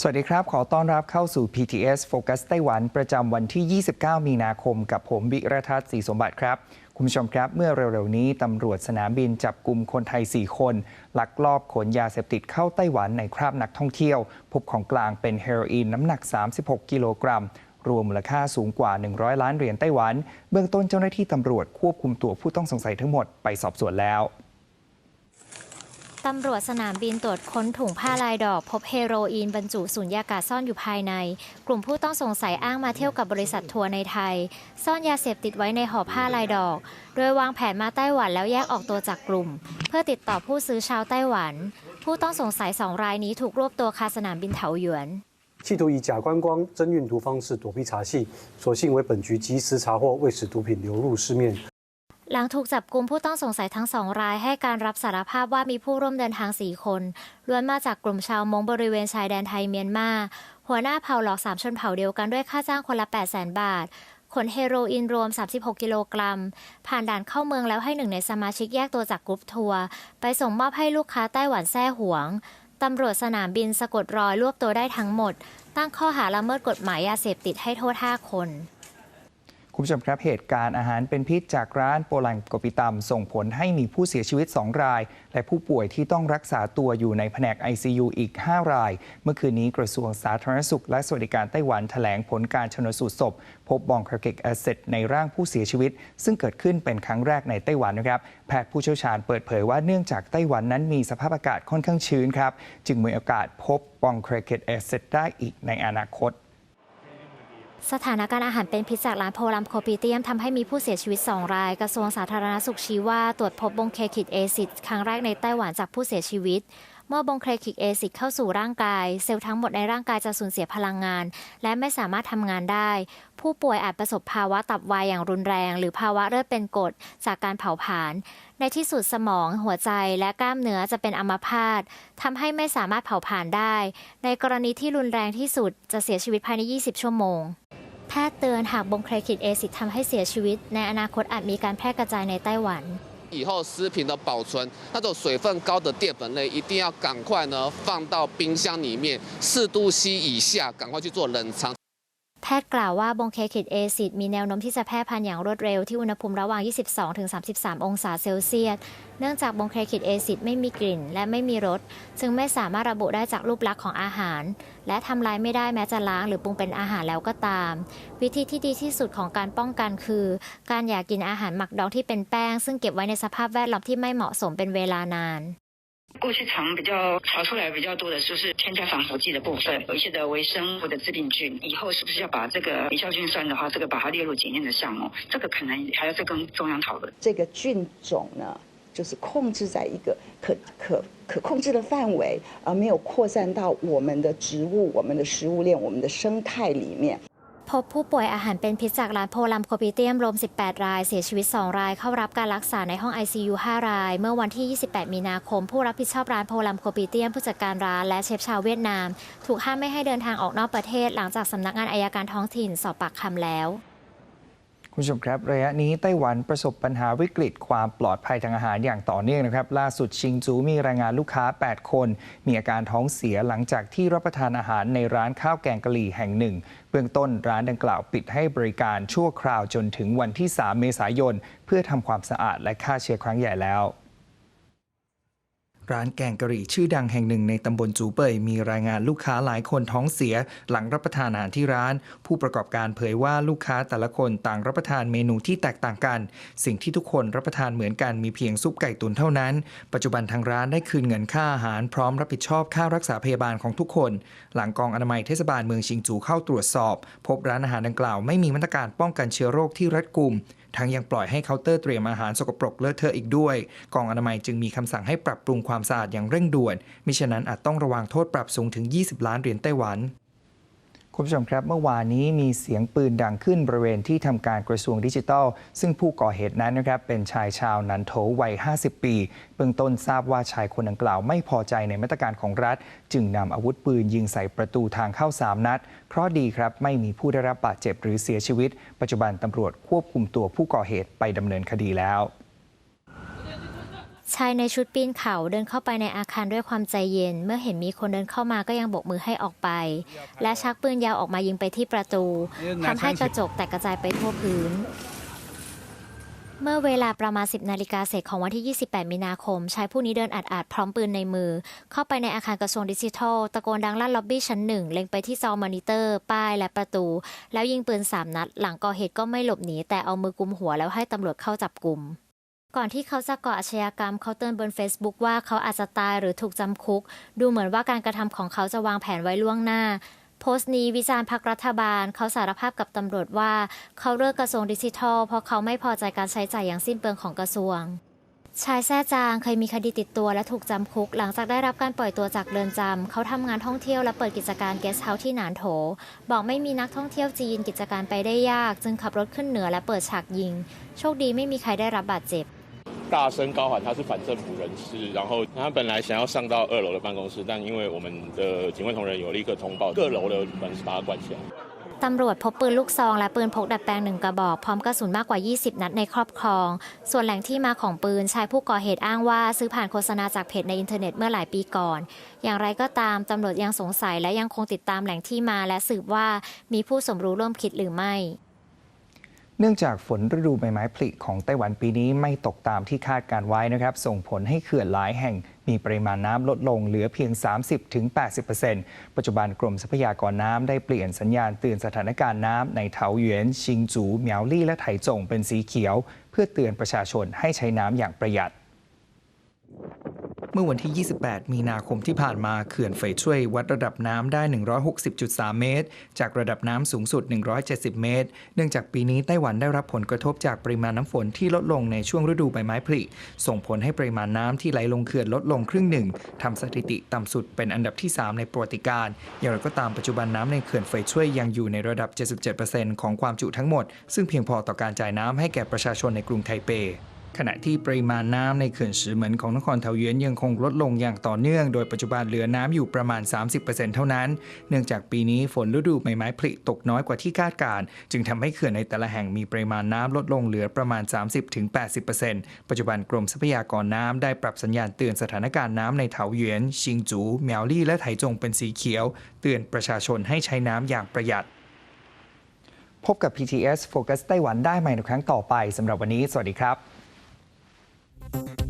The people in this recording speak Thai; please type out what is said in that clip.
สวัสดีครับ ขอต้อนรับเข้าสู่ PTS Focus ไต้หวัน ประจำวันที่ 29 มีนาคม กับผมวิรทัศน์ศรีสมบัติครับ คุณผู้ชมครับ เมื่อเร็วๆ นี้ตำรวจสนามบินจับกลุ่มคนไทย 4 คน ลักลอบขนยาเสพติดเข้าไต้หวันในคราบนักท่องเที่ยว พบของกลางเป็นเฮโรอีนน้ำหนัก 36 กิโลกรัม รวมมูลค่าสูงกว่า 100 ล้านเหรียญไต้หวัน เบื้องต้นเจ้าหน้าที่ตำรวจควบคุมตัวผู้ต้องสงสัยทั้งหมดไปสอบสวนแล้ว ตำรวจสนามบินตรวจค้นถุงผ้าลายดอก พบเฮโรอีนบรรจุสุญญากาศซ่อนอยู่ภายใน กลุ่มผู้ต้องสงสัยอ้างมาเที่ยวกับบริษัททัวร์ในไทย ซ่อนยาเสพติดไว้ในห่อผ้าลายดอก โดยวางแผนมาไต้หวันแล้วแยกออกตัวจากกลุ่ม เพื่อติดต่อผู้ซื้อชาวไต้หวัน ผู้ต้องสงสัยสองรายนี้ถูกรวบตัวคาสนามบินเถาหยวน 企图以假观光、真运毒方式躲避查系，所幸为本局及时查获，未使毒品流入市面。 หลังถูกจับกลุ่มผู้ต้องสงสัยทั้งสองรายให้การรับสารภาพว่ามีผู้ร่วมเดินทาง4คนล้วนมาจากกลุ่มชาวมงบริเวณชายแดนไทยเมียนมา หัวหน้าเผ่าหลอกสามชนเผ่าเดียวกันด้วยค่าจ้างคนละ8 0 0 0 0 0 บาทขนเฮโรอีนรวม 36 กิโลกรัม ผ่านด่านเข้าเมืองแล้วให้หนึ่งในสมาชิกแยกตัวจากกรุ๊ปทัวร์ไปส่งมอบให้ลูกค้าไต้หวันแซ่หวง ตำรวจสนามบินสะกดรอยรวบตัวได้ทั้งหมด ตั้งข้อหาละเมิดกฎหมายยาเสพติดให้โทษ 5 คน คุณผู้ชมครับเหตุการณ์อาหารเป็นพิษจากร้านโปลังโกปิตัมส่งผลให้มีผู้เสียชีวิต 2 ราย และผู้ป่วยที่ต้องรักษาตัวอยู่ในแผนก ICU อีก 5 ราย เมื่อคืนนี้กระทรวงสาธารณสุข และสวัสดิการไต้หวันแถลงผลการชนสูตรศพ พบบองคาเกกแอซิดในร่างผู้เสียชีวิต ซึ่งเกิดขึ้นเป็นครั้งแรกในไต้หวันนะครับแพทย์ผู้เชี่ยวชาญเปิดเผยว่าเนื่องจากไต้หวันนั้นมีสภาพอากาศค่อนข้างชื้นครับจึงมีโอกาสพบบองคาเกกแอซิดได้อีกในอนาคต สถานการณ์อาหารเป็นพิษจากร้านโพลัมโคปีเตียมทำให้มีผู้เสียชีวิต 2 ราย กระทรวงสาธารณสุขชี้ว่าตรวจพบบงเคคิดเอซิดครั้งแรกในไต้หวันจากผู้เสียชีวิต เมื่อบงเคคิกเอซิดเข้าสู่ร่างกาย เซลล์ทั้งหมดในร่างกายจะสูญเสียพลังงาน และไม่สามารถทำงานได้ ผู้ป่วยอาจประสบภาวะตับวายอย่างรุนแรง หรือภาวะเลือดเป็นกรดจากการเผาผลาญในที่สุดสมอง หัวใจและกล้ามเนื้อจะเป็นอัมพาตทำให้ไม่สามารถเผาผลาญได้ ในกรณีที่รุนแรงที่สุดจะเสียชีวิตภายใน 20 ชั่วโมงแพทย์เตือนหากบงเครคิดเอซิดทำให้เสียชีวิต ในอนาคตอาจมีการแพร่กระจายในไต้หวัน 以后食品的保存，那种水分高的淀粉类一定要赶快呢放到冰箱里面，四度 C 以下，赶快去做冷藏。 แพทย์กล่าวว่าบงเคคิดเอซิดมีแนวโน้มที่จะแพร่พันธุ์อย่างรวดเร็วที่อุณหภูมิระหว่าง 22-33 องศาเซลเซียส เนื่องจากบงเคคิดเอซิดไม่มีกลิ่นและไม่มีรส จึงไม่สามารถระบุได้จากรูปลักษณ์ของอาหาร และทำลายไม่ได้แม้จะล้างหรือปรุงเป็นอาหารแล้วก็ตาม วิธีที่ดีที่สุดของการป้องกันคือ การอย่ากกินอาหารหมักดองที่เป็นแป้ง ซึ่งเก็บไว้ในสภาพแวดล้อมที่ไม่เหมาะสมเป็นเวลานาน 过去常比较查出来比较多的就是添加防腐剂的部分，有一些的微生物的致病菌，以后是不是要把这个微酵菌酸的话，这个把它列入检验的项目？这个可能还要再跟中央讨论。这个菌种呢，就是控制在一个可可可控制的范围，而没有扩散到我们的植物、我们的食物链、我们的生态里面。 พบผู้ป่วยอาหารเป็นพิษจากร้านโพลัมโคปิเตียมรวม 18 ราย เสียชีวิต 2 ราย เข้ารับการรักษาในห้อง ICU 5 ราย เมื่อวันที่ 28 มีนาคม ผู้รับผิดชอบร้านโพลัมโคปิเตียมผู้จัดการร้านและเชฟชาวเวียดนาม ถูกห้ามไม่ให้เดินทางออกนอกประเทศ หลังจากสำนักงานอายการท้องถิ่นสอบปากคำแล้ว คุณผู้ชมครับ ระยะนี้ไต้หวันประสบปัญหาวิกฤตความปลอดภัยทางอาหารอย่างต่อเนื่องนะครับ ล่าสุดชิงจูมีรายงานลูกค้า 8 คน มีอาการท้องเสียหลังจากที่รับประทานอาหารในร้านข้าวแกงกะหรี่แห่งหนึ่ง เบื้องต้นร้านดังกล่าวปิดให้บริการชั่วคราวจนถึงวันที่ 3 เมษายน เพื่อทำความสะอาดและฆ่าเชื้อครั้งใหญ่แล้ว ร้านแกงกะหรี่ชื่อดังแห่งหนึ่งในตำบลจูเปยมีรายงานลูกค้าหลายคนท้องเสีย หลังรับประทานอาหารที่ร้าน ผู้ประกอบการเผยว่าลูกค้าแต่ละคนต่างรับประทานเมนูที่แตกต่างกัน สิ่งที่ทุกคนรับประทานเหมือนกันมีเพียงซุปไก่ตุ๋นเท่านั้น ปัจจุบันทางร้านได้คืนเงินค่าอาหารพร้อมรับผิดชอบค่ารักษาพยาบาลของทุกคน หลังกองอนามัยเทศบาลเมืองชิงจูเข้าตรวจสอบ พบร้านอาหารดังกล่าวไม่มีมาตรการป้องกันเชื้อโรคที่รัดกุมทั้งยังปล่อยให้เคาน์เตอร์เตรียมอาหารสกปรกเลอะเทอะอีกด้วย กองอนามัยจึงมีคำสั่งให้ปรับปรุงความความสะอาดอย่างเร่งด่วน มิฉะนั้นอาจต้องระวังโทษปรับสูงถึง 20 ล้านเหรียญไต้หวันคุณผู้ชมครับเมื่อวานนี้มีเสียงปืนดังขึ้นบริเวณที่ทำการกระทรวงดิจิทัล ซึ่งผู้ก่อเหตุนั้นนะครับเป็นชายชาวนันโถวัย 50 ปี เบื้องต้นทราบว่าชายคนดังกล่าวไม่พอใจในมาตรการของรัฐ จึงนำอาวุธปืนยิงใส่ประตูทางเข้า 3 นัดเคราะดีครับไม่มีผู้ได้รับบาดเจ็บหรือเสียชีวิต ปัจจุบันตำรวจควบคุมตัวผู้ก่อเหตุไปดำเนินคดีแล้ว ชายในชุดปีนเขาเดินเข้าไปในอาคารด้วยความใจเย็น เมื่อเห็นมีคนเดินเข้ามาก็ยังโบกมือให้ออกไป และชักปืนยาวออกมายิงไปที่ประตูทำให้กระจกแตกกระจายไปทั่วพื้น เมื่อเวลาประมาณ 10 นาฬิกาเศษของวันที่ 28 มีนาคม ชายผู้นี้เดินอาดอาดๆพร้อมปืนในมือ เข้าไปในอาคารกระทรวงดิจิทัล ตะโกนดังลั่นล็อบบี้ชั้นหนึ่งเล็งไปที่จอมอนิเตอร์ ป้ายและประตู แล้วยิงปืน3นัด หลังก่อเหตุก็ไม่หลบหนีแต่เอามือกุมหัวแล้วให้ตำรวจเข้าจับกลุ่ม ก่อนที่เขาจะก่ออาชญากรรมเขาเตือนบน Facebook ว่าเขาอาจจะตายหรือถูกจำคุก ดูเหมือนว่าการกระทำของเขาจะวางแผนไว้ล่วงหน้า โพสต์นี้วิจารณ์พักรัฐบาล เขาสารภาพกับตำรวจว่า เขาเลิกกระทรวงดิจิทัล เพราะเขาไม่พอใจการใช้จ่ายอย่างสิ้นเปลืองของกระทรวงชายแท้จางเคยมีคดีติดตัวและถูกจำคุก หลังจากได้รับการปล่อยตัวจากเรือนจำเขาทำงานท่องเที่ยวและเปิดกิจการเกสต์เฮาส์ที่หนานโถ บอกไม่มีนักท่องเที่ยวจีนกิจการไปได้ยาก จึงขับรถขึ้นเหนือและเปิดฉากยิง โชคดีไม่มีใครได้รับบาดเจ็บ 大声高喊他是反政府人士，然后他本来想要上到二楼的办公室，但因为我们的警卫同仁有立刻通报，各楼的门是把他关起来。 ตำรวจพบปืนลูกซองและปืนพกดัดแปลงหนึ่งกระบอก พร้อมกระสุนมากกว่า 20 นัดในครอบครอง ส่วนแหล่งที่มาของปืน ชายผู้ก่อเหตุอ้างว่าซื้อผ่านโฆษณาจากเพจในอินเทอร์เน็ตเมื่อหลายปีก่อน อย่างไรก็ตาม ตำรวจยังสงสัยและยังคงติดตามแหล่งที่มาและสืบว่ามีผู้สมรู้ร่วมคิดหรือไม่ เนื่องจากฝนฤดูใบไม้ผลิของไต้หวันปีนี้ไม่ตกตามที่คาดการไว้นะครับ ส่งผลให้เขื่อนหลายแห่งมีปริมาณน้ำลดลงเหลือเพียง 30-80%ปัจจุบันกรมทรัพยากรน้ำได้เปลี่ยนสัญญาณเตือนสถานการณ์น้ำในเถาหยวนชิงจูเหมียวลี่และไถจงเป็นสีเขียว เพื่อเตือนประชาชนให้ใช้น้ำอย่างประหยัด มื่อวันที่ 28 มีนาคมที่ผ่านมาเขื่อนเฟยช่วยวัดระดับน้ำได้ 160.3 เมตร จากระดับน้ำสูงสุด 170 เมตร เนื่องจากปีนี้ไต้หวันได้รับผลกระทบจากปริมาณน้ำฝนที่ลดลงในช่วงฤดูใบไม้ผลิ ส่งผลให้ปริมาณน้ำที่ไหลลงเขื่อนลดลงครึ่งหนึ่งทำสถิติต่ำสุดเป็นอันดับที่ 3 ในประวัติการ อย่างไรก็ตามปัจจุบันน้ำในเขื่อนเฟยช่วยยังอยู่ในระดับ 77%ของความจุทั้งหมด ซึ่งเพียงพอต่อการจ่ายน้ำให้แก่ประชาชนในกรุงไทเป ขณะที่ปริมาณน้ำในเขื่อนซือเหมินของนครเทาเยวนยังคงลดลงอย่างต่อเนื่อง โดยปัจจุบันเหลือน้ำอยู่ประมาณ 30%เท่านั้น เนื่องจากปีนี้ฝนฤดูใบไม้ผลิตกน้อยกว่าที่คาดการณ์จึงทำให้เขื่อนในแต่ละแห่งมีปริมาณน้ำลดลงเหลือประมาณ 30-80%ปัจจุบันกรมทรัพยากรน้ำได้ปรับสัญญาณเตือนสถานการณ์น้ำในเถาหยวนชิงจูเมียวลี่และไถจงเป็นสีเขียว เตือนประชาชนให้ใช้น้ำอย่างประหยัดพบกับ PTS Focus ไต้หวันได้ใหม่ในครั้งต่อไปสำหรับวันนี้ สวัสดีครับ Thank you